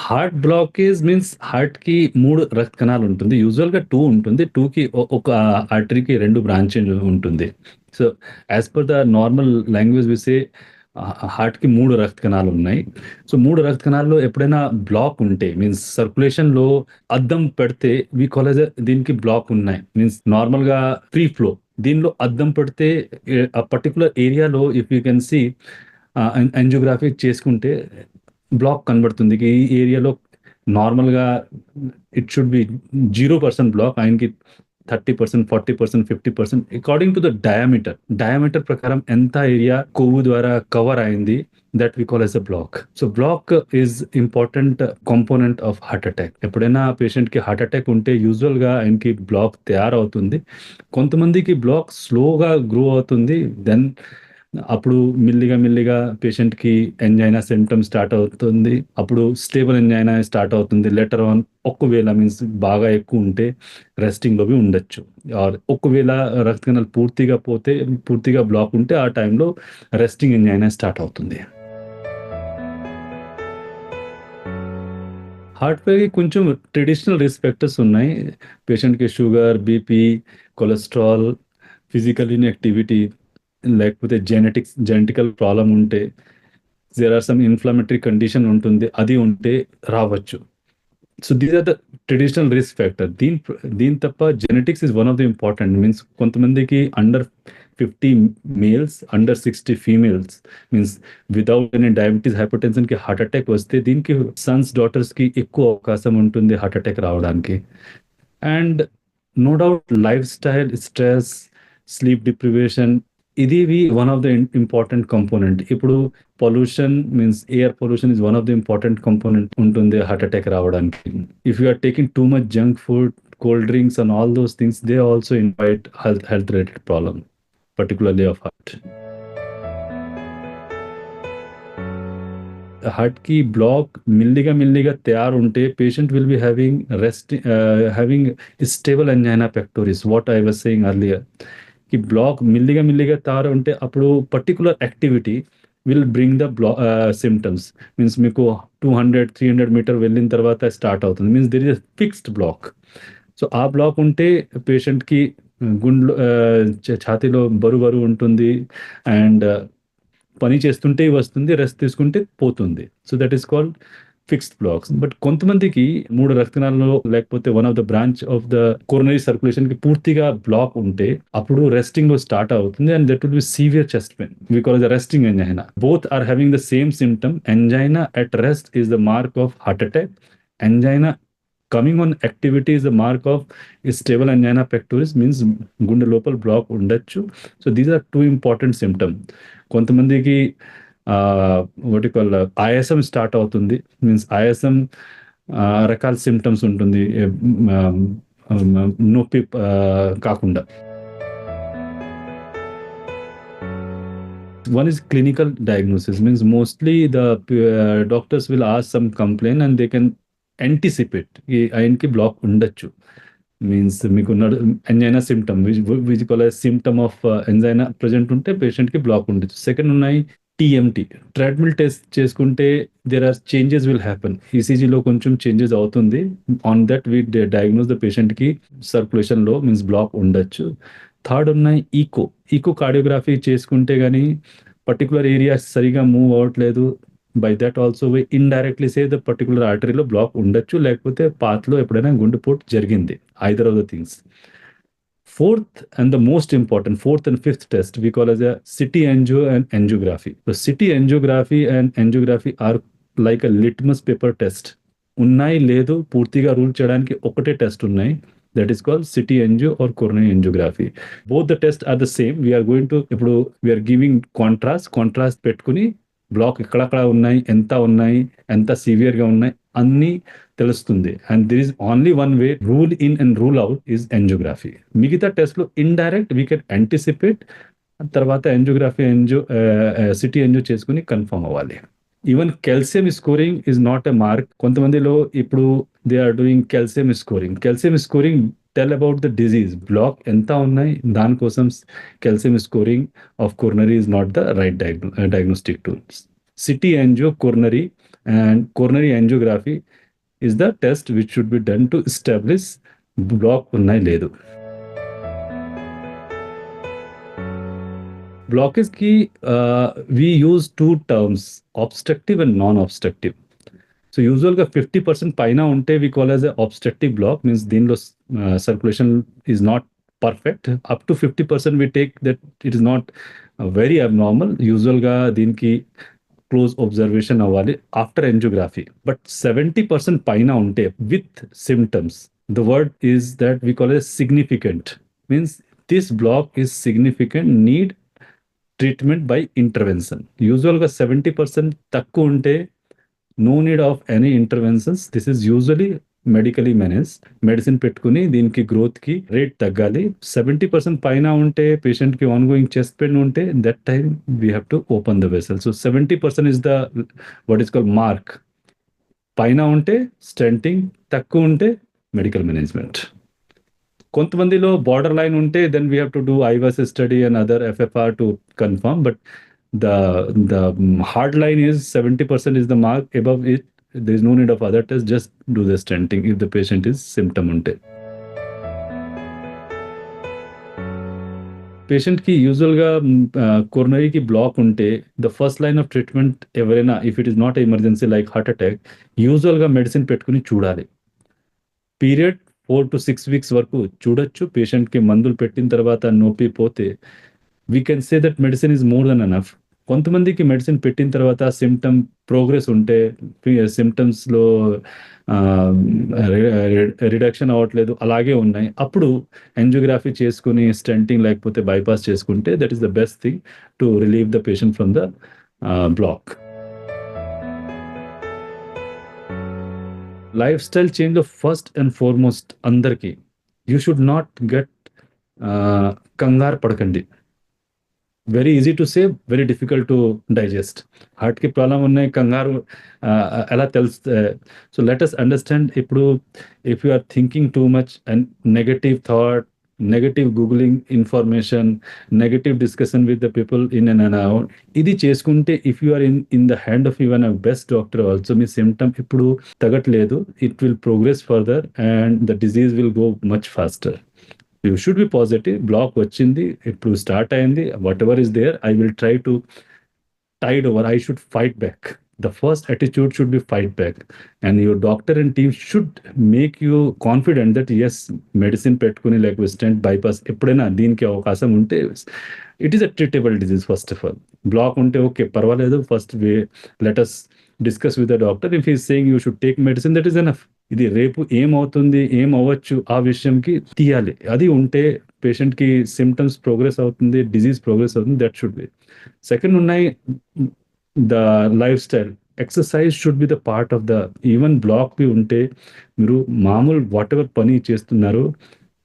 Heart blockage means హార్ట్‌కి మూడు రక్త కణాలు ఉంటుంది. యూజువల్గా టూ ఉంటుంది. టూ కి ఒక ఆర్టరీకి రెండు బ్రాంచ్ ఉంటుంది. So, as per the normal language విసే హార్ట్కి మూడు రక్త కణాలు ఉన్నాయి. సో, మూడు రక్త కణాల్లో ఎప్పుడైనా బ్లాక్ ఉంటే మీన్స్ సర్క్యులేషన్‌లో అద్దం పెడితే వి కాలేజ్ దీనికి బ్లాక్ ఉన్నాయి. మీన్స్ నార్మల్‌గా ఫ్రీ ఫ్లో. దీనిలో అద్దం పెడితే ఆ పర్టికులర్ ఏరియాలో if you can see angiography చేసుకుంటే బ్లాక్ కనబడుతుంది. ఈ ఏరియాలో నార్మల్‌గా it should be zero percent block ఆయనకి 30%, 40%, 50% according to the diameter. Diameter ప్రకారం ఎంత ఏరియా కొవ్వు ద్వారా కవర్ అయింది that we call as a block. So, block is important component of heart attack. ఎప్పుడైనా పేషెంట్‌కి హార్ట్ అటాక్ ఉంటే యూజువల్‌గా ఆయనకి బ్లాక్ తయారవుతుంది. కొంతమందికి బ్లాక్ స్లోగా గ్రో అవుతుంది. దెన్ అప్పుడు మెల్లిగా మెల్లిగా పేషెంట్‌కి ఎంజైనా సిమ్టమ్ స్టార్ట్ అవుతుంది. అప్పుడు స్టేబుల్ ఎంజైనా స్టార్ట్ అవుతుంది. లెటర్ ఆన్ ఒకవేళ మీన్స్ బాగా ఎక్కువ ఉంటే రెస్టింగ్‌లోవి ఉండొచ్చు. ఆర్ ఒకవేళ రక్త కణాలు పూర్తిగా పోతే పూర్తిగా బ్లాక్ ఉంటే ఆ టైంలో రెస్టింగ్ ఎంజైనా స్టార్ట్ అవుతుంది. హార్ట్‌పైకి కొంచెం ట్రెడిషనల్ రిస్క్ ఫ్యాక్టర్స్ ఉన్నాయి. పేషెంట్‌కి sugar, BP, cholesterol, physical inactivity లేకపోతే జెనెటిక్స్ జెనెటికల్ ప్రాబ్లం ఉంటే there are some inflammatory condition ఉంటుంది. అది ఉంటే రావచ్చు. So, these are the traditional risk factor. దీని దీని తప్ప genetics is one of the important. Means కొంతమందికి under 50 males, under 60 females means without any diabetes, హైపర్‌టెన్షన్‌కి heart attack వస్తే దీనికి సన్స్, డాటర్స్‌కి ఎక్కువ అవకాశం ఉంటుంది హార్ట్ అటాక్ రావడానికి. And no doubt lifestyle, stress, sleep deprivation ఇది one of the important component. ఇప్పుడు pollution means air pollution is one of the important component ఉంటుంది హార్ట్ అటాక్ రావడానికి. If you are taking too much junk food, cold drinks and all those things they also invite health health related problem particularly of heart. హార్ట్కి block మెల్లిగా మెల్లిగా తయారు ఉంటే patient will be having rest having stable angina pectoris what I was saying earlier కి block మెల్లిగా మెల్లిగా ఉంటే అప్పుడు particular activity will bring the blah symptoms means మీకు 200, 300 మీటర్ వెళ్ళిన తర్వాత స్టార్ట్ అవుతుంది. Means there is fixed block. So, ఆ బ్లాక్ ఉంటే పేషెంట్‌కి గుండెలో ఛాతీలో బరువు బరువు ఉంటుంది. అండ్ పని చేస్తుంటే వస్తుంది. రెస్ట్ తీసుకుంటే పోతుంది. So, that is called fixed blocks. But కొంతమందికి 3 రక్త లేకపోతే one of the branch of the సర్కులేషన్కి పూర్తిగా బ్లాక్ ఉంటే అప్పుడు రెస్టింగ్లో స్టార్ట్ అవుతుంది. And that will be severe chest pain. Because resting angina. Both are having the same symptom angina at rest is the mark of heart attack. Angina coming on activity is the mark of stable angina pectoris means గుండె లోపల block ఉండొచ్చు. So, these are two important symptom కొంతమందికి ah, what call ఆయాసం start అవుతుంది. Means ఆయాసం రకాల symptoms ఉంటుంది. నొప్పి కాకుండా. One is clinical diagnosis means mostly the uh, doctors will ask some complaint and they can anticipate ఈ ఆయనకి బ్లాక్ ఉండొచ్చు. మీన్స్ మీకు నడు angina symptom which which call of angina present ఉంటే పేషెంట్‌కి బ్లాక్ ఉండొచ్చు. సెకండ్ ఉన్నాయి టీఎంటీ. ట్రెడ్‌మిల్ టెస్ట్ చేసుకుంటే there are changes will happen. ఈసీజీలో కొంచెం చేంజెస్ అవుతుంది. On that we diagnose the పేషెంట్‌కి సర్క్యులేషన్‌లో మీన్స్ బ్లాక్ ఉండొచ్చు. థర్డ్ ఉన్నాయి ఈకో. ఈకో కార్డియోగ్రఫీ చేసుకుంటే కానీ పర్టికులర్ ఏరియా సరిగ్గా మూవ్ అవ్వట్లేదు. By that also we indirectly say the particular ఆర్టరీలో block ఉండొచ్చు. లేకపోతే పాత్‌లో ఎప్పుడైనా గుండెపోటు జరిగింది. Either of the things. Fourth and the most important fourth and fifth test we call as a CT angio and angiography. So, CT angiography and angiography are like a litmus paper test. ఉన్నాయి లేదు పూర్తిగా rule చేయడానికి ఒకటే test ఉన్నాయి. That is called CT angio or coronary angiography. Both the test are the same. We are going to ఇప్పుడు we are giving contrast. Contrast పెట్టుకొని block ఎక్కడెక్కడ ఉన్నాయి, ఎంత ఉన్నాయి, ఎంత సివియర్‌గా ఉన్నాయి అన్నీ తెలుస్తుంది. And there is only one way rule in and rule out is angiography మిగతా టెస్ట్లో ఇండైరెక్ట్ వీ కెన్ యాంటిసిపేట్ తర్వాత ఎంజియోగ్రఫీ యాంజియో సిటీ యాంజియో చేసుకుని కన్ఫర్మ్ అవ్వాలి. Even calcium scoring is not a mark. కొంతమందిలో ఇప్పుడు they are doing calcium scoring. Calcium scoring tell about the disease. Block ఎంత ఉన్నాయి దానికోసం calcium scoring of coronary is not the right డయాగ్నో diagnostic tools. CT angio coronary and coronary angiography is the test which should be done to establish block ఉన్నాయి లేదు blockage ki uh, we use two terms obstructive and non-obstructive. So యూజువల్గా fifty percent పైన ఉంటే we call as obstructive block means దీనిలో circulation is not perfect up to fifty percent we take that it is not very abnormal యూజువల్గా దీనికి close observation అవ్వాలి after angiography but seventy percent పైన ఉంటే with symptoms the word is that we call as significant means this block is significant need treatment by intervention యూజువల్గా seventy percent తక్కువ ఉంటే no need of any interventions this is usually medically manage medicine పెట్టుకుని దీనికి గ్రోత్కి rate తగ్గాలి. Seventy percent పైన ఉంటే పేషెంట్కి ఆన్ గోయింగ్ చెస్ట్ పెయిన్ ఉంటే that time we have to open the vessel so seventy percent is the what is call mark పైన ఉంటే స్టెంటింగ్ తక్కువ ఉంటే మెడికల్ మేనేజ్మెంట్ కొంతమందిలో బార్డర్ లైన్ ఉంటే then we have to do IVUS study and other FFR to confirm but the the hard line is 70% is the mark. Above it there is no need of other tests just do the stenting if the patient is symptom ఉంటే పేషెంట్కి కొరనరీకి block ఉంటే the first line of treatment ఎవరైనా if it is not emergency like heart attack యూజువల్గా medicine పెట్టుకుని చూడాలి. Period four to six weeks వరకు చూడొచ్చు పేషెంట్కి మందులు పెట్టిన తర్వాత నొప్పి పోతే we can say that medicine is more than enough కొంతమందికి మెడిసిన్ పెట్టిన తర్వాత సిమ్టమ్ ప్రోగ్రెస్ ఉంటే సిమ్టమ్స్లో రిడక్షన్ అవ్వట్లేదు అలాగే ఉన్నాయి. అప్పుడు ఎంజియోగ్రఫీ చేసుకుని స్టెంటింగ్ లేకపోతే బైపాస్ చేసుకుంటే that is the best thing to relieve the patient from the block lifestyle change first and foremost అందరికీ. యూ షుడ్ నాట్ గెట్ కంగారు పడకండి. Very easy to say very difficult to digest హార్ట్కి problem ఉన్నాయి కంగారు ఎలా తెలుస్తే so let us understand ఇప్పుడు if you are thinking too much and negative thought negative googling information negative discussion with the people in and and out ఇది చేసుకుంటే if you are in in the hand of even a best doctor also me symptom ఇప్పుడు తగ్గట్లేదు it will progress further and the disease will go much faster you should be positive block వచ్చింది. ఇప్పుడు start అయింది. Whatever is there I will try to tide over I should fight back the first attitude should be fight back and your doctor and team should make you confident that as medicine పెట్టుకుని లేకపోతే stent bypass ఎప్పుడైనా దీనికి అవకాశం ఉంటే it is a treatable disease first of all block ఉంటే okay పర్వాలేదు. First way let us discuss with the doctor if he saying you should take medicine that is enough ఇది రేపు ఏమవుతుంది ఏం అవ్వచ్చు ఆ విషయంకి తీయాలి. అది ఉంటే పేషెంట్కి సిమ్టమ్స్ ప్రోగ్రెస్ అవుతుంది డిజీజ్ ప్రోగ్రెస్ అవుతుంది దట్ షుడ్ బి సెకండ్ ఉన్నాయి the lifestyle exercise should be the part of the even block be ఉంటే మీరు మామూలు వాట్ ఎవర్ పని చేస్తున్నారు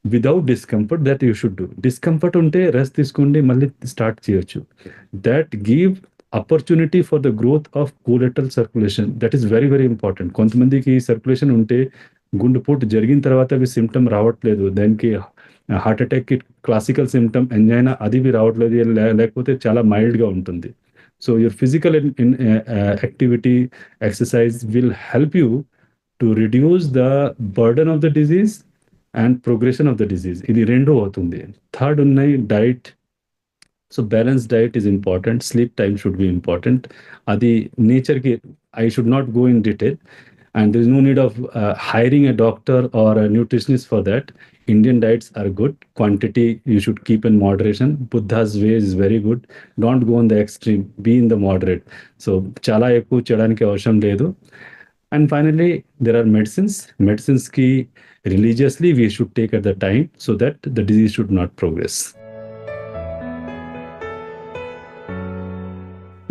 without discomfort that you should do discomfort ఉంటే రెస్ట్ తీసుకోండి మళ్ళీ స్టార్ట్ చేయొచ్చు. That give opportunity for the growth of collateral circulation that is very very important కొంతమందికి సర్క్యులేషన్ ఉంటే గుండెపోటు జరిగిన తర్వాత అవి సిమ్టమ్ రావట్లేదు. దానికి హార్ట్ అటాక్కి క్లాసికల్ సిమ్టమ్ ఎంజైనా అది రావట్లేదు. లేకపోతే చాలా మైల్డ్గా ఉంటుంది. So your physical activity exercise will help you to reduce the burden of the disease and progression of the disease ఇది రెండో అవుతుంది. థర్డ్ ఉన్నాయి diet so balance diet is important sleep time should be important అది నేచర్కి I should not go in detail and there is no need of uh, hiring a doctor or a nutritionist for that indian diets are good quantity you should keep in moderation buddha's way is very good don't go on the extreme be in the moderate so చాలా ఎక్కువ చేయడానికి అవసరం లేదు and finally there are medicines మెడిసిన్స్కి religiously we should take at the time so that the disease should not progress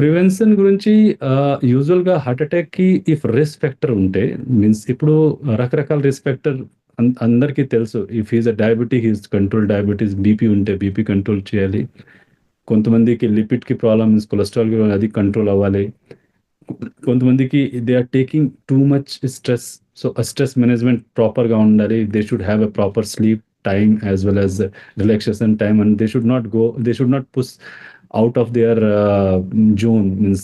prevention గురించి యూజువల్గా heart అటాక్కి if risk factor ఉంటే means ఇప్పుడు రకరకాల రిస్క్ ఫ్యాక్టర్ అందరికీ తెలుసు. If is a diabetic is control diabetes BP ఉంటే BP control చేయాలి. కొంతమందికి లిపిడ్కి ప్రాబ్లమ్స్ కొలెస్ట్రాల్ అది కంట్రోల్ అవ్వాలి. కొంతమందికి they are taking too much stress. So ఆ స్ట్రెస్ మేనేజ్మెంట్ ప్రాపర్గా ఉండాలి. They should have a proper sleep time as well as relaxation time and they should not go they should not push out of their uh, zone means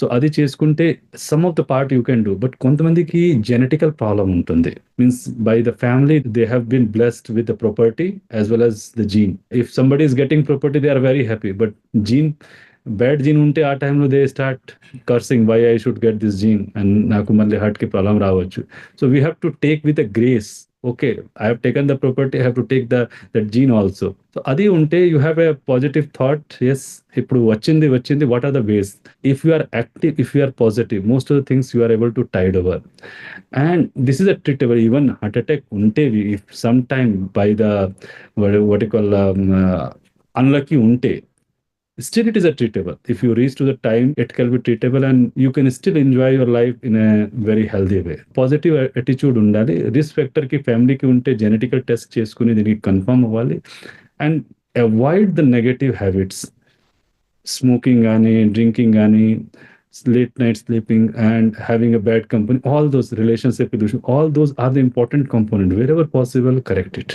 so అది చేసుకుంటే some of the part you can do but కొంతమందికి genetical problem ఉంటుంది. Means by the family they have been blessed with the property as well as the gene if somebody is getting property they are very happy but gene bad gene ఉంటే ఆ టైంలో they start cursing why I should get this gene and నాకు మళ్ళీ హార్ట్కి problem రావచ్చు. So we have to take with a grace okay I have taken the property have to take the that gene also so అది ఉంటే you have a positive thought yes ఇప్పుడు వచ్చింది వచ్చింది what are the ways if you are active if you are positive most of the things you are able to tide over and this is a treatable even heart attack ఉంటే if some time by the what you call unlucky ఉంటే still it is a treatable if you reach to the time it can be treatable and you can still enjoy your life in a very healthy way positive attitude ఉండాలి risk ఫ్యాక్టర్కి ఫ్యామిలీకి ఉంటే genetical test చేసుకుని దీనికి confirm అవ్వాలి and avoid the negative habits smoking కానీ drinking కానీ late night sleeping and having a bad company all those relationship illusion all those are the important component wherever possible correct it